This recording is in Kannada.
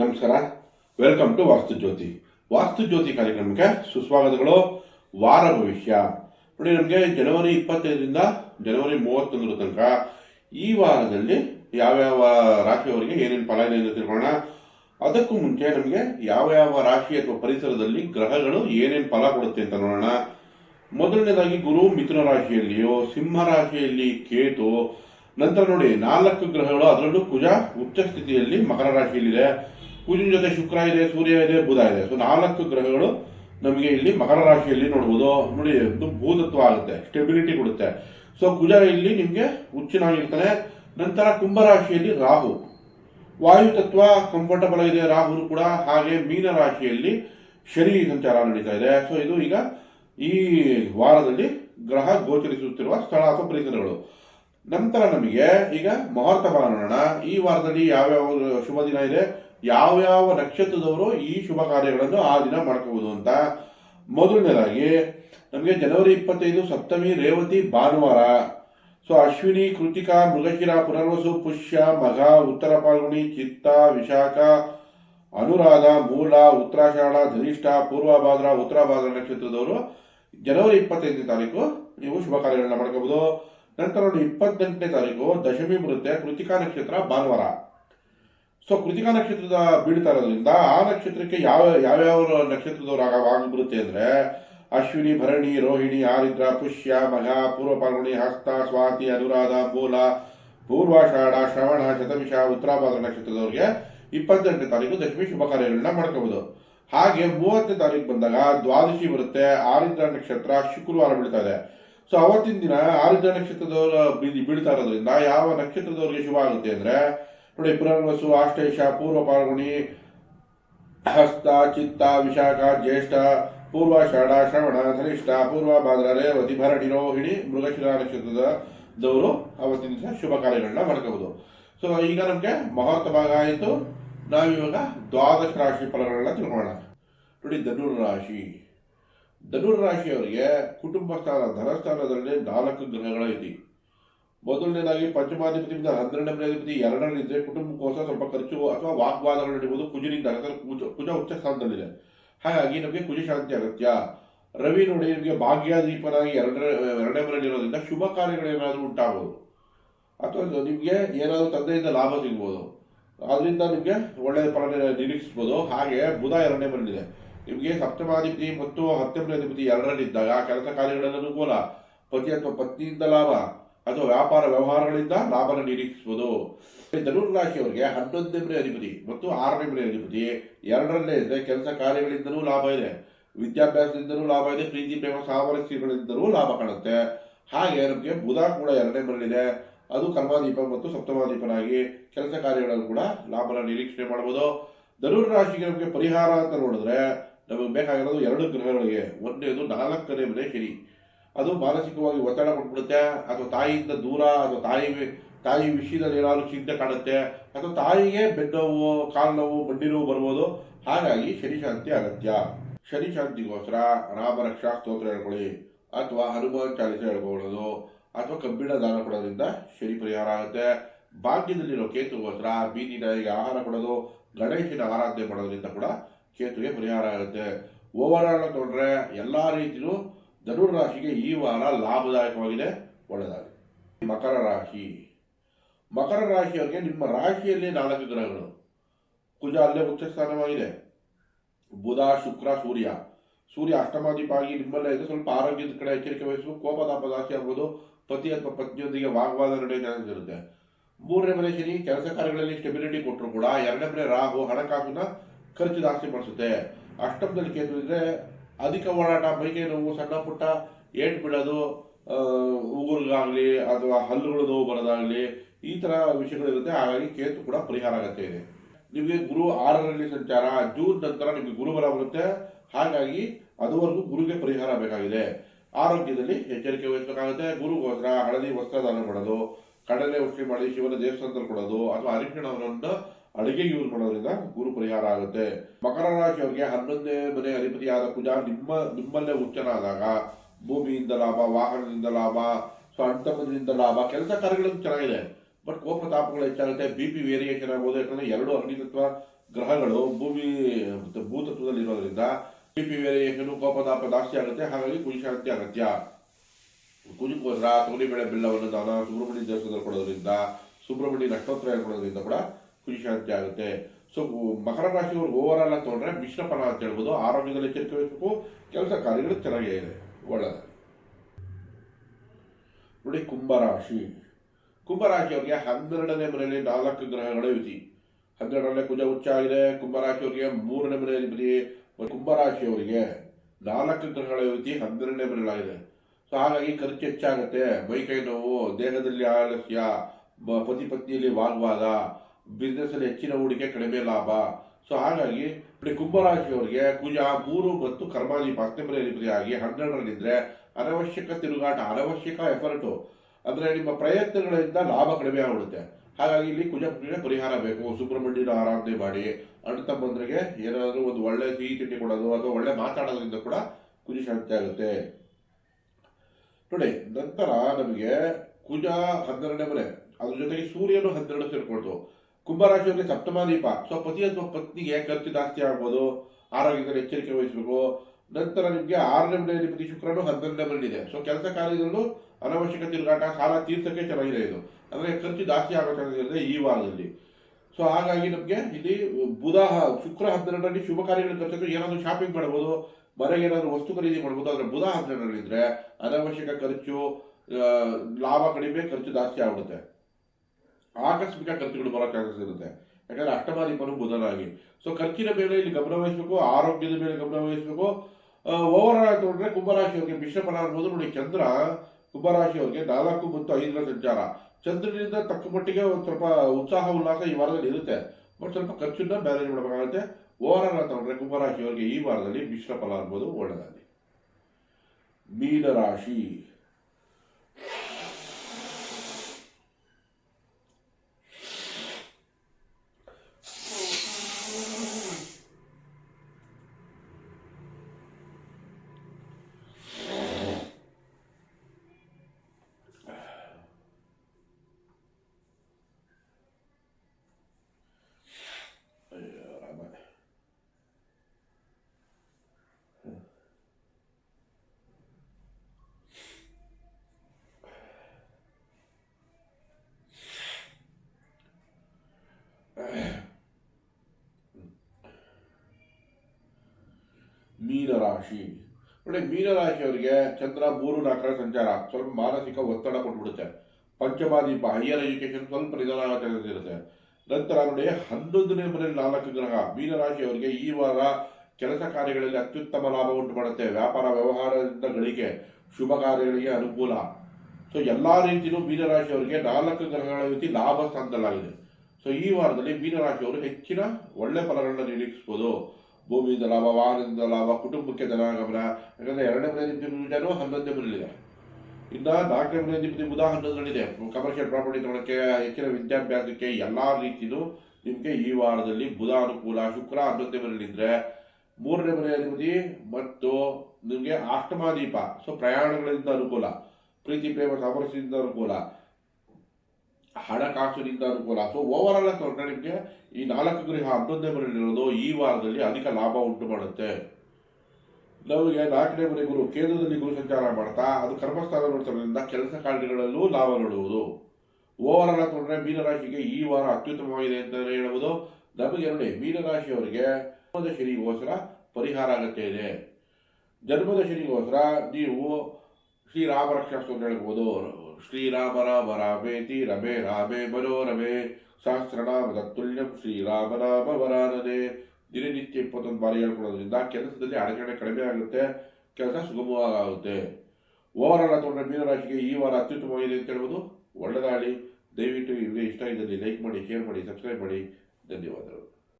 ನಮಸ್ಕಾರ. ವೆಲ್ಕಮ್ ಟು ವಾಸ್ತು ಜ್ಯೋತಿ ವಾಸ್ತು ಜ್ಯೋತಿ ಕಾರ್ಯಕ್ರಮಕ್ಕೆ ಸುಸ್ವಾಗತಗಳು. ವಾರ ಭವಿಷ್ಯ. ನೋಡಿ, ನಮಗೆ ಜನವರಿ ಇಪ್ಪತ್ತೈದರಿಂದ ಜನವರಿ ಮೂವತ್ತೊಂದರ ತನಕ ಈ ವಾರದಲ್ಲಿ ಯಾವ್ಯಾವ ರಾಶಿಯವರಿಗೆ ಏನೇನು ಫಲ ಇದೆ ಅಂತ ತಿಳ್ಕೊಳ್ಳೋಣ. ಅದಕ್ಕೂ ಮುಂಚೆ ನಮಗೆ ಯಾವ ಯಾವ ರಾಶಿ ಅಥವಾ ಪರಿಸರದಲ್ಲಿ ಗ್ರಹಗಳು ಏನೇನು ಫಲ ಕೊಡುತ್ತೆ ಅಂತ ನೋಡೋಣ. ಮೊದಲನೇದಾಗಿ ಗುರು ಮಿಥುನ ರಾಶಿಯಲ್ಲಿಯೋ, ಸಿಂಹ ರಾಶಿಯಲ್ಲಿ ಕೇತು. ನಂತರ ನೋಡಿ, ನಾಲ್ಕು ಗ್ರಹಗಳು, ಅದರಲ್ಲೂ ಕುಜ ಉಚ್ಚ ಸ್ಥಿತಿಯಲ್ಲಿ ಮಕರ ರಾಶಿಯಲ್ಲಿದೆ. ಕುಜನ ಜೊತೆ ಶುಕ್ರ ಇದೆ, ಸೂರ್ಯ ಇದೆ, ಬುಧ ಇದೆ. ಸೊ ನಾಲ್ಕು ಗ್ರಹಗಳು ನಮಗೆ ಇಲ್ಲಿ ಮಕರ ರಾಶಿಯಲ್ಲಿ ನೋಡ್ಬೋದು. ನೋಡಿ, ಇದು ಭೂತತ್ವ ಆಗುತ್ತೆ ಸ್ಟೆಬಿಲಿಟಿ ಕೊಡುತ್ತೆ. ಸೊ ಕುಜ ಇಲ್ಲಿ ನಿಮಗೆ ಹುಚ್ಚಿನಾಗಿರ್ತಾನೆ. ನಂತರ ಕುಂಭ ರಾಶಿಯಲ್ಲಿ ರಾಹು. ವಾಯು ತತ್ವ ಕಂಫರ್ಟಬಲ್ ಇದೆ ರಾಹು ಕೂಡ. ಹಾಗೆ ಮೀನ ರಾಶಿಯಲ್ಲಿ ಶನಿ ಸಂಚಾರ ನಡೀತಾ ಇದೆ. ಸೊ ಇದು ಈಗ ಈ ವಾರದಲ್ಲಿ ಗ್ರಹ ಗೋಚರಿಸುತ್ತಿರುವ ಸ್ಥಳ ಅಥವಾ ಪರಿಸರಗಳು. ನಂತರ ನಮಗೆ ಈಗ ಮುಹೂರ್ತ ಫಲ ಈ ವಾರದಲ್ಲಿ ಯಾವ್ಯಾವ ಶುಭ ದಿನ ಇದೆ? ಯಾವ್ಯಾವ ನಕ್ಷತ್ರದವರು ಈ ಶುಭ ಕಾರ್ಯಗಳನ್ನು ಆ ದಿನ ಮಾಡ್ಕೋಬಹುದು ಅಂತ ಮೊದಲನೇದಾಗಿ ನಮಗೆ ಜನವರಿ ಇಪ್ಪತ್ತೈದು, ಸಪ್ತಮಿ, ರೇವತಿ, ಭಾನುವಾರ. ಸೊ, ಅಶ್ವಿನಿ, ಕೃತಿಕಾ, ಮೃಗಶಿರ, ಪುನರ್ವಸು, ಪುಷ್ಯ, ಮಘ, ಉತ್ತರ ಪಾಲ್ಗುಣಿ, ಚಿತ್ತ, ವಿಶಾಖ, ಅನುರಾಧ, ಮೂಲ, ಉತ್ತರಾಷಾಢ, ಧನಿಷ್ಠ ಪೂರ್ವಭಾದ್ರ ಉತ್ತರ ಭಾದ್ರ ನಕ್ಷತ್ರದವರು ಜನವರಿ ಇಪ್ಪತ್ತೈದನೇ ತಾರೀಕು ನೀವು ಶುಭ ಕಾರ್ಯಗಳನ್ನ ಮಾಡ್ಕೋಬಹುದು ನಂತರ ಇಪ್ಪತ್ತೆಂಟನೇ ತಾರೀಕು ದಶಮಿ ಬರುತ್ತೆ ಕೃತಿಕಾ ನಕ್ಷತ್ರ ಭಾನುವಾರ. ಸೊ ಕೃತಿಕ ನಕ್ಷತ್ರದ ಬೀಳ್ತಾ ಇರೋದ್ರಿಂದ ಆ ನಕ್ಷತ್ರಕ್ಕೆ ಯಾವ, ಯಾವ್ಯಾವ ನಕ್ಷತ್ರದವ್ರು ಆಗ ಬರುತ್ತೆ ಅಂದ್ರೆ ಅಶ್ವಿನಿ, ಭರಣಿ, ರೋಹಿಣಿ, ಆರಿದ್ರ, ಪುಷ್ಯ ಮಘ ಪೂರ್ವ ಪಾಲ್ಗುಣಿ ಹಸ್ತ, ಸ್ವಾತಿ, ಅನುರಾಧ, ಮೂಲ, ಪೂರ್ವಾಷಾಢ, ಶ್ರವಣ ಶತಮಿಷ ಉತ್ತರಾಭಾದ್ರ ನಕ್ಷತ್ರದವ್ರಿಗೆ ಇಪ್ಪತ್ತೆಂಟನೇ ತಾರೀಕು ದಶಮಿ ಶುಭ ಕಾರ್ಯಗಳನ್ನ ಮಾಡ್ಕೋಬಹುದು ಹಾಗೆ ಮೂವತ್ತನೇ ತಾರೀಕು ಬಂದಾಗ ದ್ವಾದಶಿ ಬರುತ್ತೆ, ಆರಿದ್ರ ನಕ್ಷತ್ರ ಶುಕ್ರವಾರ ಬೀಳ್ತಾ ಇದೆ ಸೊ ಅವತ್ತಿನ ದಿನ ಆರಿದ್ರ ನಕ್ಷತ್ರದವರು ಬೀಳ್ತಾ ಇರೋದ್ರಿಂದ ಯಾವ ನಕ್ಷತ್ರದವ್ರಿಗೆ ಶುಭ ಆಗುತ್ತೆ ಅಂದ್ರೆ ನೋಡಿ ಪುನರ್ವಸು ಆಶ್ಲೇಷ ಪೂರ್ವ ಪಾಲ್ಗುಣಿ ಹಸ್ತ, ಚಿತ್ತ, ವಿಶಾಖ, ಜ್ಯೇಷ್ಠ ಪೂರ್ವಾಷಾಢ ಶ್ರವಣ ಧನಿಷ್ಠ ಪೂರ್ವ ಭಾದ್ರ, ರೇವತಿ, ಭರಣಿ, ರೋಹಿಣಿ ಮೃಗಶಿರ ನಕ್ಷತ್ರದವರು ಅವತ್ತಿನ ದಿವಸ ಶುಭ ಕಾರ್ಯಗಳನ್ನ ಮಾಡ್ಕೋಬಹುದು ಸೊ ಈಗ ನಮಗೆ ಮಹತ್ವ ಭಾಗ ಆಯಿತು. ನಾವಿವಾಗ ದ್ವಾದಶ ರಾಶಿ ಫಲಗಳನ್ನ ತಿಳ್ಕೊಳ್ಳೋಣ. ನೋಡಿ, ಧನುರ್ ರಾಶಿ. ಧನುರ್ ರಾಶಿಯವರಿಗೆ ಕುಟುಂಬ ಸ್ಥಾನ ಧನಸ್ಥಾನದಲ್ಲಿ ನಾಲ್ಕು ಗ್ರಹಗಳೈತಿ ಮೊದಲನೇದಾಗಿ ಪಂಚಮಾಧಿಪತಿಯಿಂದ ಹನ್ನೆರಡನೇ ಅಧಿಪತಿ ಎರಡರಲ್ಲಿದ್ದರೆ ಕುಟುಂಬಕ್ಕೋಸ್ಕರ ಸ್ವಲ್ಪ ಖರ್ಚು ಅಥವಾ ವಾಗ್ವಾದಗಳು ನಡೆಯಬಹುದು ಕುಜನಿಂದ ಕುಜ ಕುಜ ಉಚ್ಚ ಸ್ಥಾನದಲ್ಲಿದೆ. ಹಾಗಾಗಿ ನಮಗೆ ಕುಜ ಶಾಂತಿ ಅಗತ್ಯ. ರವಿ ನೋಡಿ ನಿಮಗೆ ಭಾಗ್ಯಾದೀಪನಾಗಿ ಎರಡನೇ ಎರಡನೇ ಮನೆಯಲ್ಲಿ ಇರೋದ್ರಿಂದ ಶುಭ ಕಾರ್ಯಗಳೇನಾದರೂ ಉಂಟಾಗಬಹುದು ಅಥವಾ ನಿಮಗೆ ಏನಾದರೂ ತಂದೆಯಿಂದ ಲಾಭ ಸಿಗ್ಬೋದು. ಅದರಿಂದ ನಿಮಗೆ ಒಳ್ಳೆಯ ಫಲ ನಿರೀಕ್ಷಿಸ್ಬೋದು. ಹಾಗೆ ಬುಧ ಎರಡನೇ ಮನೆಯಲ್ಲಿದೆ. ನಿಮಗೆ ಸಪ್ತಮಾಧಿಪತಿ ಮತ್ತು ಹತ್ತನೇ ಅಧಿಪತಿ ಎರಡರಲ್ಲಿದ್ದಾಗ ಕೆಲಸ ಕಾರ್ಯಗಳನ್ನು ಅನುಕೂಲ. ಪತಿ ಅಥವಾ ಪತ್ನಿಯಿಂದ ಲಾಭ. ಅಥವಾ ವ್ಯಾಪಾರ ವ್ಯವಹಾರಗಳಿಂದ ಲಾಭನ ನಿರೀಕ್ಷಿಸುವುದು ಧನುರ್ ರಾಶಿಯವರಿಗೆ ಹನ್ನೊಂದನೇ ಅಧಿಪತಿ ಮತ್ತು ಆರನೇ ಅಧಿಪತಿ. ಎರಡರಲ್ಲೇ ಇದೆ ಕೆಲಸ ಕಾರ್ಯಗಳಿಂದಲೂ ಲಾಭ ಇದೆ. ವಿದ್ಯಾಭ್ಯಾಸದಿಂದಲೂ ಲಾಭ ಇದೆ. ಪ್ರೀತಿ, ಪ್ರೇಮ, ಸಾಮರಸ್ಯಗಳಿಂದಲೂ ಲಾಭ ಕಾಣುತ್ತೆ. ಹಾಗೆ ನಮಗೆ ಬುಧ ಕೂಡ ಎರಡನೇ ಮರಳಿದೆ ಅದು ಕರ್ಮಾದೀಪ ಮತ್ತು ಸಪ್ತಮಾದೀಪನಾಗಿ ಕೆಲಸ ಕಾರ್ಯಗಳಲ್ಲೂ ಕೂಡ ಲಾಭನ ನಿರೀಕ್ಷಣೆ ಮಾಡಬಹುದು ಧನುರ್ ರಾಶಿಗೆ ನಮಗೆ ಪರಿಹಾರ ಅಂತ ನೋಡಿದ್ರೆ ನಮಗೆ ಬೇಕಾಗಿರೋದು ಎರಡು ಗ್ರಹಗಳಿಗೆ. ಒಂದನೇದು ನಾಲ್ಕನೇ ಮನೆ ಶನಿ. ಅದು ಮಾನಸಿಕವಾಗಿ ಒತ್ತಡ ಕೊಟ್ಬಿಡುತ್ತೆ ಅಥವಾ ತಾಯಿಯಿಂದ ದೂರ ಅಥವಾ ತಾಯಿ ತಾಯಿ ವಿಷಯದಲ್ಲಿ ಏನಾದರೂ ಚಿಂತೆ ಕಾಣುತ್ತೆ ಅಥವಾ ತಾಯಿಗೆ ಬೆನ್ನೋವು ಕಾಲು ನೋವು ಮಂಡಿ ನೋವು ಬರ್ಬೋದು. ಹಾಗಾಗಿ ಶನಿಶಾಂತಿ ಅಗತ್ಯ. ಶನಿಶಾಂತಿಗೋಸ್ಕರ ರಾಮರಕ್ಷಾ ಸ್ತೋತ್ರ ಹೇಳ್ಕೊಳ್ಳಿ, ಅಥವಾ ಹನುಮಾನ್ ಚಾಲಿಸ ಹೇಳ್ಕೊಳ್ಳೋದು, ಅಥವಾ ಕಬ್ಬಿಣ ದಾನ ಕೊಡೋದ್ರಿಂದ ಶನಿ ಪರಿಹಾರ ಆಗುತ್ತೆ. ಭಾಗ್ಯದಲ್ಲಿರೋ ಕೇತುಗೋಸ್ಕರ ಬೀದಿ ನಾಯಿಗೆ ಆಹಾರ ಕೊಡೋದು, ಗಣೇಶನ ಆರಾಧನೆ ಮಾಡೋದ್ರಿಂದ ಕೂಡ ಕೇತುಗೆ ಪರಿಹಾರ ಆಗುತ್ತೆ. ಓವರ್ ಆಲ್ ನೋಡ್ರೆ ಎಲ್ಲ ರೀತಿಯೂ ಧನುರ್ ರಾಶಿಗೆ ಈ ವಾರ ಲಾಭದಾಯಕವಾಗಿದೆ ಒಳ್ಳೆಯದಾಗಿದೆ ಮಕರ ರಾಶಿ. ಮಕರ ರಾಶಿಯವರಿಗೆ ನಿಮ್ಮ ರಾಶಿಯಲ್ಲಿ ನಾಲ್ಕು ಗ್ರಹಗಳು. ಕುಜ ಅಲ್ಲೇ ಮುಖ್ಯ ಸ್ಥಾನವಾಗಿದೆ. ಬುಧ, ಶುಕ್ರ, ಸೂರ್ಯ. ಸೂರ್ಯ ಅಷ್ಟಮಾಧಿಪ ಆಗಿ ನಿಮ್ಮಲ್ಲೇ ಇದೆ ಸ್ವಲ್ಪ ಆರೋಗ್ಯದ ಕಡೆ ಎಚ್ಚರಿಕೆ ವಹಿಸಬೇಕು. ಕೋಪತಾಪ ಜಾಸ್ತಿ ಆಗ್ಬೋದು. ಪತಿ ಅಥವಾ ಪತ್ನಿಯೊಂದಿಗೆ ವಾಗ್ವಾದ ನಡೆಯುತ್ತೆ ಮೂರನೇ ಮನೆ ಶನಿ, ಕೆಲಸ ಕಾರ್ಯಗಳಲ್ಲಿ ಸ್ಟೆಬಿಲಿಟಿ ಕೊಟ್ಟರು ಕೂಡ. ಎರಡನೇ ಮನೆ ರಾಹು ಹಣಕಾಸಿನ ಖರ್ಚು ಜಾಸ್ತಿ ಮಾಡಿಸುತ್ತೆ. ಅಷ್ಟಮದಲ್ಲಿ ಕೇಂದ್ರ ಅಧಿಕ ಓಡಾಟ ಮೈಕೈ ನೋವು, ಸಣ್ಣ ಪುಟ್ಟ ಏಟ್ ಬಿಡೋದು ಉಗುರಿಗಾಗಲಿ ಅಥವಾ ಹಲ್ಲುಗಳು ನೋವು ಬರೋದಾಗಲಿ ಈ ತರ ವಿಷಯಗಳಿರುತ್ತೆ ಹಾಗಾಗಿ ಕೇತು ಕೂಡ ಪರಿಹಾರ ಅಗತ್ಯ ಇದೆ. ನಿಮಗೆ ಗುರು ಆರರಲ್ಲಿ ಸಂಚಾರ, ಜೂನ್ ನಂತರ ನಿಮಗೆ ಗುರು ಬರುತ್ತೆ ಹಾಗಾಗಿ ಅದುವರೆಗೂ ಗುರುಗೆ ಪರಿಹಾರ ಬೇಕಾಗಿದೆ. ಆರೋಗ್ಯದಲ್ಲಿ ಎಚ್ಚರಿಕೆ ವಹಿಸಬೇಕಾಗುತ್ತೆ. ಗುರುಗೋಸ್ಕರ ಹಳದಿ ವಸ್ತ್ರದಾನ ಮಾಡೋದು, ಕಡಲೆ ಉಷ್ಣಿ ಮಾಡಿ ಶಿವನ ದೇವಸ್ಥಾನದಲ್ಲಿ ಕೊಡೋದು, ಅಥವಾ ಅರಿಶಿಣವನ್ನು ಅಡಿಗೆಗೆ ಯೂಸ್ ಮಾಡೋದ್ರಿಂದ ಗುರು ಪರಿಹಾರ ಆಗುತ್ತೆ. ಮಕರ ರಾಶಿಯವರಿಗೆ ಹನ್ನೊಂದನೇ ಮನೆ ಅಧಿಪತಿಯಾದ ಕುಜ ನಿಮ್ಮ, ನಿಮ್ಮಲ್ಲೇ ಉಚ್ಚನಾದಾಗ ಭೂಮಿಯಿಂದ ಲಾಭ, ವಾಹನದಿಂದ ಲಾಭ, ಸೊ ಅಂತಮದಿಂದ ಲಾಭ, ಕೆಲಸ ಕಾರ್ಯಗಳು ಚೆನ್ನಾಗಿದೆ. ಬಟ್ ಕೋಪ ತಾಪಗಳು ಹೆಚ್ಚಾಗುತ್ತೆ, ಬಿ ಪಿ ವೇರಿಯೇಷನ್ ಆಗ್ಬೋದು, ಯಾಕಂದ್ರೆ ಎರಡು ಅಗ್ನಿತತ್ವ ಗ್ರಹಗಳು ಭೂಮಿ ಮತ್ತು ಭೂತತ್ವದಲ್ಲಿ ಇರೋದ್ರಿಂದ ಬಿ ಪಿ ವೇರಿಯೇಷನ್ ಕೋಪತಾಪ ಜಾಸ್ತಿ ಆಗುತ್ತೆ, ಹಾಗಾಗಿ ಕುಶಾಂತಿ ಅಗತ್ಯ. ಕುಜಕ್ಕೋಸ್ಕರ ತೊಗರಿಬೇಳೆ ಬೆಲ್ಲವನ್ನು ದಾನ, ಸುಬ್ರಹ್ಮಣ್ಯ ದೇವಸ್ಥಾನದಲ್ಲಿ ಕೊಡೋದ್ರಿಂದ, ಸುಬ್ರಹ್ಮಣ್ಯ ನಕ್ಷತ್ರ ಕೊಡೋದ್ರಿಂದ ಕೂಡ ಕುಶಾಂತಿ ಆಗುತ್ತೆ ಸೊ ಮಕರ ರಾಶಿಯವರು ಓವರ್ ಆಲ್ ತೊಗೊಂಡ್ರೆ ಮಿಶ್ರ ಫಲ ಅಂತ ಹೇಳ್ಬೋದು. ಆರೋಗ್ಯದಲ್ಲಿ ಎಚ್ಚರಿಕೆ ವಹಿಸಬೇಕು ಕೆಲಸ ಕಾರ್ಯಗಳು ಚೆನ್ನಾಗೇ ಇದೆ. ಒಳ್ಳೆಯದು ನೋಡಿ ಕುಂಭರಾಶಿ ಕುಂಭರಾಶಿಯವರಿಗೆ ಹನ್ನೆರಡನೇ ಮನೆಯಲ್ಲಿ ನಾಲ್ಕು ಗ್ರಹಗಳ ಯುತಿ ಹನ್ನೆರಡನೇ ಕುಜ ಉಚ್ಚ ಆಗಿದೆ. ಕುಂಭರಾಶಿಯವರಿಗೆ ಮೂರನೇ ಮನೆಯಲ್ಲಿ ಬರೀ ಕುಂಭರಾಶಿಯವರಿಗೆ ನಾಲ್ಕು ಗ್ರಹಗಳ ಯುತಿ ಹನ್ನೆರಡನೇ ಮನೆಯಲ್ಲಾಗಿದೆ ಸೊ ಹಾಗಾಗಿ ಖರ್ಚು ಹೆಚ್ಚಾಗುತ್ತೆ. ಮೈಕೈ ನೋವು, ದೇಹದಲ್ಲಿ ಆಲಸ್ಯ ಪತಿ ಪತ್ನಿಯಲ್ಲಿ ವಾಗ್ವಾದ ಬಿಸ್ನೆಸ್ ಅಲ್ಲಿ ಹೆಚ್ಚಿನ ಹೂಡಿಕೆ, ಕಡಿಮೆ ಲಾಭ. ಸೊ ಹಾಗಾಗಿ ಕುಂಭರಾಶಿಯವರಿಗೆ ಕುಜ ಮೂರು ಮತ್ತು ಕರ್ಮಾಧಿಪ ಹತ್ತನೇ ಮನೆಯಲ್ಲಿ ಆಗಿ ಹನ್ನೆರಡರಲ್ಲಿದ್ರೆ ಅನವಶ್ಯಕ ತಿರುಗಾಟ, ಅನವಶ್ಯಕ ಎಫರ್ಟು ಅಂದರೆ ನಿಮ್ಮ ಪ್ರಯತ್ನಗಳಿಂದ ಲಾಭ ಕಡಿಮೆ ಆಗುತ್ತೆ ಹಾಗಾಗಿ ಇಲ್ಲಿ ಕುಜ ಪರಿಹಾರ ಬೇಕು. ಸುಬ್ರಹ್ಮಣ್ಯನ ಆರಾಧನೆ ಮಾಡಿ, ಅಣ್ಣ ತಮ್ಮಂದ್ರಿಗೆ ಏನಾದರೂ ಒಂದು ಒಳ್ಳೆ ಸಿಹಿ ತಿಂಡಿ ಕೊಡೋದು ಅಥವಾ ಒಳ್ಳೆ ಮಾತಾಡೋದ್ರಿಂದ ಕೂಡ ಕುಜ ಶಾಂತಿ ಆಗುತ್ತೆ. ನೋಡಿ, ನಂತರ ನಮಗೆ ಕುಜ ಹನ್ನೆರಡನೇ ಮನೆ. ಅದ್ರ ಜೊತೆಗೆ ಸೂರ್ಯನು ಹನ್ನೆರಡು ಸೇರ್ಕೊಳ್ತು. ಕುಂಭರಾಶಿಯವರಿಗೆ ಸಪ್ತಮಾದೀಪ ಸೊ ಪತಿ ಅಥವಾ ಪತ್ನಿಗೆ ಖರ್ಚು ಜಾಸ್ತಿ ಆಗ್ಬೋದು? ಆರೋಗ್ಯದಲ್ಲಿ ಎಚ್ಚರಿಕೆ ವಹಿಸಬೇಕು. ನಂತರ ನಿಮಗೆ ಆರನೇ ಮನೆಯಲ್ಲಿ ಶುಕ್ರನು ಹನ್ನೆರಡನೇ ಮನೆಯಲ್ಲಿದೆ ಸೊ ಕೆಲಸ ಕಾರ್ಯದಲ್ಲೂ ಅನವಶ್ಯಕ ತಿರುಗಾಟ ಸಾಲ ತೀರ್ಸಕ್ಕೆ ಚೆನ್ನಾಗಿದೆ ಇದು. ಅಂದರೆ ಖರ್ಚು ಜಾಸ್ತಿ ಆಗೋ ಚಾನ್ಸಸ್ ಇದೆ ಈ ವಾರದಲ್ಲಿ. ಸೊ ಹಾಗಾಗಿ ನಮಗೆ ಇಲ್ಲಿ ಬುಧ ಶುಕ್ರ ಹನ್ನೆರಡರಲ್ಲಿ ಶುಭ ಕಾರ್ಯಗಳು ಖರ್ಚು ಏನಾದರೂ ಶಾಪಿಂಗ್ ಮಾಡ್ಬೋದು, ಮನೆಗೆ ಏನಾದರೂ ವಸ್ತು ಖರೀದಿ ಮಾಡ್ಬೋದು. ಆದರೆ ಬುಧ ಹನ್ನೆರಡರಲ್ಲಿದ್ದರೆ ಅನವಶ್ಯಕ ಖರ್ಚು ಲಾಭ ಕಡಿಮೆ, ಖರ್ಚು ಜಾಸ್ತಿ ಆಗುತ್ತೆ. ಆಕಸ್ಮಿಕ ಖರ್ಚುಗಳು ಬರೋ ಇರುತ್ತೆ. ಯಾಕಂದ್ರೆ ಅಷ್ಟಮಾಧಿಪನು ಬುಧನಾಗಿ ಸೊ ಖರ್ಚಿನ ಮೇಲೆ ಇಲ್ಲಿ ಗಮನ ವಹಿಸಬೇಕು, ಆರೋಗ್ಯದ ಮೇಲೆ ಗಮನ ವಹಿಸಬೇಕು. ಓವರ್ ಆಲ್ ನೋಡಿದ್ರೆ ಕುಂಭರಾಶಿಯವರಿಗೆ ಮಿಶ್ರ ಫಲ ಅನ್ನೋದು ನೋಡಿ ಚಂದ್ರ ಕುಂಭರಾಶಿಯವರಿಗೆ ನಾಲ್ಕು ಮತ್ತು ಐದರ ಸಂಚಾರ. ಚಂದ್ರನಿಂದ ತಕ್ಕ ಮಟ್ಟಿಗೆ ಒಂದು ಸ್ವಲ್ಪ ಉತ್ಸಾಹ, ಉಲ್ಲಾಸ ಈ ವಾರದಲ್ಲಿ ಇರುತ್ತೆ. ಬಟ್ ಸ್ವಲ್ಪ ಖರ್ಚನ್ನ ಮ್ಯಾನೇಜ್ ಮಾಡಬೇಕಾಗುತ್ತೆ. ಓವರ್ ಆಲ್ ತಗೊಂಡ್ರೆ ಕುಂಭರಾಶಿಯವರಿಗೆ ಈ ವಾರದಲ್ಲಿ ಮಿಶ್ರ ಫಲ ಅನ್ಬೋದು ಒಳ್ಳೆಯದಾಗಿ ಮೀನರಾಶಿ. ಮೀನರಾಶಿ. ನೋಡಿ ಮೀನರಾಶಿಯವರಿಗೆ ಚಂದ್ರ ಮೂರು ನಾಲ್ಕರ ಸಂಚಾರ. ಸ್ವಲ್ಪ ಮಾನಸಿಕ ಒತ್ತಡ ಕೊಟ್ಬಿಡುತ್ತೆ. ಪಂಚಮಾದೀಪ ಹೈಯರ್ ಎಜುಕೇಶನ್ ಸ್ವಲ್ಪ ನಿಧಾನ ಆಗೋ chances ಇರುತ್ತೆ ನಂತರ ನೋಡಿ, ಹನ್ನೊಂದನೇ ಮನೆಯಲ್ಲಿ ನಾಲ್ಕು ಗ್ರಹ. ಮೀನರಾಶಿಯವರಿಗೆ ಈ ವಾರ ಕೆಲಸ ಕಾರ್ಯಗಳಲ್ಲಿ ಅತ್ಯುತ್ತಮ ಲಾಭ ಉಂಟು ಮಾಡುತ್ತೆ. ವ್ಯಾಪಾರ ವ್ಯವಹಾರದಿಂದ ಗಳಿಕೆ, ಶುಭ ಕಾರ್ಯಗಳಿಗೆ ಅನುಕೂಲ. ಸೊ ಎಲ್ಲ ರೀತಿಯೂ ಮೀನರಾಶಿಯವರಿಗೆ ನಾಲ್ಕು ಗ್ರಹಗಳ ರೀತಿ ಲಾಭ ಸ್ಥಾನದಲ್ಲಾಗಿದೆ ಸೊ ಈ ವಾರದಲ್ಲಿ ಮೀನರಾಶಿಯವರು ಹೆಚ್ಚಿನ ಒಳ್ಳೆ ಫಲಗಳನ್ನು ನಿರೀಕ್ಷಿಸಬಹುದು ಭೂಮಿಯಿಂದ ಲಾಭ, ವಾಹನದಿಂದ ಲಾಭ, ಕುಟುಂಬಕ್ಕೆ ಧನಾಗಮನ ಯಾಕಂದರೆ ಎರಡನೇ ಮನೆ ನಿಮಿಷನೂ ಹನ್ನೊಂದನೇ ಮನೆಯಲ್ಲಿದೆ ಇನ್ನು ನಾಲ್ಕನೇ ಮನೆ ಬುಧ ಹನ್ನೊಂದರಲ್ಲಿದೆ. ಕಮರ್ಷಿಯಲ್ ಪ್ರಾಪರ್ಟಿ ತಗೊಳಕ್ಕೆ ಹೆಚ್ಚಿನ ವಿದ್ಯಾಭ್ಯಾಸಕ್ಕೆ ಎಲ್ಲ ರೀತಿಯೂ ನಿಮಗೆ ಈ ವಾರದಲ್ಲಿ ಬುಧ ಅನುಕೂಲ, ಶುಕ್ರ ಹನ್ನೊಂದನೇ ಮನೆಯಲ್ಲಿದ್ದರೆ ಮೂರನೇ ಮನೆ ಅಧಿಪತಿ ಮತ್ತು ನಿಮಗೆ ಅಷ್ಟಮಾದೀಪ ಸೊ ಪ್ರಯಾಣಗಳಿಂದ ಅನುಕೂಲ, ಪ್ರೀತಿ, ಪ್ರೇಮ, ಸಾಮರಸ್ಯದಿಂದ ಅನುಕೂಲ. ಹಣಕಾಸಿನಿಂದ ಅನುಕೂಲ ಸೊ ಓವರ್ ಆಲ್ ಈ ನಾಲ್ಕು ಗ್ರಹ ಹನ್ನೊಂದನೇ ಮನೆಯಲ್ಲಿರೋದು ಈ ವಾರದಲ್ಲಿ ಅಧಿಕ ಲಾಭ ಉಂಟು ಮಾಡುತ್ತೆ. ನಮಗೆ ನಾಲ್ಕನೇ ಮನೆ ಗುರು ಕೇಂದ್ರದಲ್ಲಿ ಗುರು ಸಂಚಾರ ಮಾಡ್ತಾ ಅದು ಕರ್ಮಸ್ಥಾನ ನೋಡ್ತಿರೋದ್ರಿಂದ ಕೆಲಸ ಕಾರ್ಯಗಳಲ್ಲೂ ಲಾಭ ನೋಡುವುದು. ಓವರ್ ಆಲ್ ತಗೊಂಡ್ರೆ ಮೀನರಾಶಿಗೆ ಈ ವಾರ ಅತ್ಯುತ್ತಮವಾಗಿದೆ ಅಂತ ಹೇಳುವುದು ನಮಗೆ ನೋಡಿ, ಮೀನರಾಶಿಯವರಿಗೆ ಶನಿಗೋಸ್ಕರ ಪರಿಹಾರ ಅಗತ್ಯ ಇದೆ. ಜನ್ಮದ ಶನಿಗೋಸ್ಕರ ನೀವು ಶ್ರೀರಾಮ ಅಂತ ಹೇಳ್ಬೋದು. ಶ್ರೀರಾಮ ರಾಮ ರಾಮೇತಿ ರಮೇ ರಾಮೇ. ಮನೋರಮೆ ಸಹಸ್ರನಾಮ ತತ್ತುಲ್ಯಂ ಶ್ರೀರಾಮ ರಾಮ ವರಾನನೆ ದಿನನಿತ್ಯ ಇಪ್ಪತ್ತೊಂದು ಬಾರಿ ಹೇಳ್ಕೊಡೋದ್ರಿಂದ ಕೆಲಸದಲ್ಲಿ ಅಡಚಣೆ ಕಡಿಮೆ ಆಗುತ್ತೆ, ಕೆಲಸ ಸುಗಮವಾಗುತ್ತೆ. ಓವರ್ ಆಲ್ ತಗೊಂಡ್ರೆ ಮೀನರಾಶಿಗೆ ಈ ವಾರ ಅತ್ಯುತ್ತಮವಾಗಿದೆ ಅಂತ ಹೇಳ್ಬೋದು? ಒಳ್ಳೆದಾಳಿ ದಯವಿಟ್ಟು ವಿಡಿಯೋ ಇಷ್ಟ ಇದ್ದಲ್ಲಿ ಲೈಕ್ ಮಾಡಿ ಶೇರ್ ಮಾಡಿ ಸಬ್ಸ್ಕ್ರೈಬ್ ಮಾಡಿ. ಧನ್ಯವಾದಗಳು.